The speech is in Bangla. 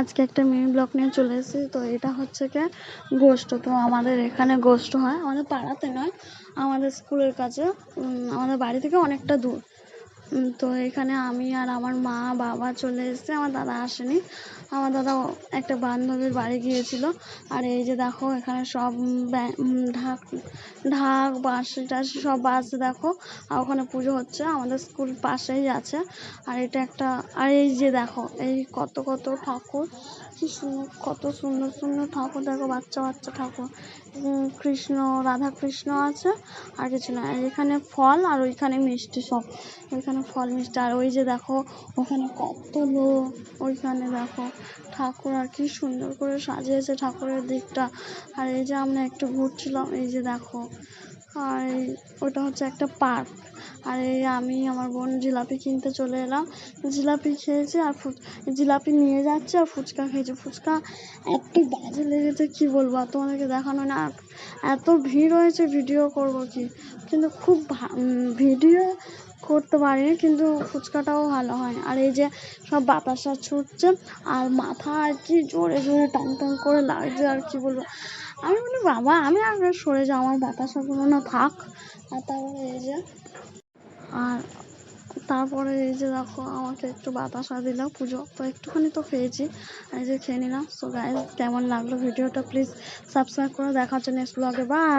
আজকে একটা মিনি ব্লক নিয়ে চলে এসেছি। তো এটা হচ্ছে কি গোষ্ঠ তো আমাদের এখানে গোষ্ঠ হয়। আমাদের পাড়াতে নয়, আমাদের স্কুলের কাছে আমাদের বাড়ি থেকে অনেকটা দূর। তো এখানে আমি আর আমার মা, বাবা চলে এসেছে। আমার দাদা আসেনি। আমার দাদা একটা বান্ধবীর বাড়ি গিয়েছিল। আর এই যে দেখো, এখানে সব ঢাক ঢাক, বাঁশি টাশি সব বাজছে দেখো। আর ওখানে পুজো হচ্ছে। আমাদের স্কুল পাশেই আছে। আর এটা একটা, আর এই যে দেখো, এই কত কত ঠাকুর। কি সুন্দর কত সুন্দর সুন্দর ঠাকুর। দেখো, বাচ্চা বাচ্চা ঠাকুর। কৃষ্ণ রাধা কৃষ্ণ আছে। আর কিছু না। এখানে ফল আর ওইখানে মিষ্টি সব। ওইখানে ফল মিষ্টি। আর ওই যে দেখো, ওখানে কত লোক। ওইখানে দেখো, ঠাকুর আর কি সুন্দর করে সাজিয়েছে ঠাকুরের দিকটা। আর এই যে আমরা একটু ঘুরছিলাম, এই যে দেখো, আর ওটা হচ্ছে একটা পার্ক। আর এই আমি আমার বোন জিলাপি কিনতে চলে এলাম। জিলাপি খেয়েছি আর ফুচ, জিলাপি নিয়ে যাচ্ছে আর ফুচকা খেয়েছে। ফুচকা এত বাজে লেগেছে, কি বলব? আর তোমাদেরকে দেখানো না, এত ভিড় হয়েছে, ভিডিও করব কি? কিন্তু খুব ভা- করতে পারিনি, কিন্তু ফুচকাটাও ভালো হয় আর এই যে সব বাতাসা ছুটছে, আর মাথা আর কি জোরে জোরে টান টান করে লাগছে, আর কি বলব। আমি বলি, বাবা, আমি আর সরে যাও, আমার বাতাসাগুলো না থাক। আর তারপরে এই যে, আর তারপরে এই যে দেখো, আমাকে একটু বাতাসা দিল, পুজো তো একটুখানি তো খেয়েছি, আর এই যে খেয়ে নিলাম। সো গাইজ কেমন লাগল ভিডিওটা? প্লিজ সাবস্ক্রাইব করে। দেখা হচ্ছে নেক্সট ব্লগে বাই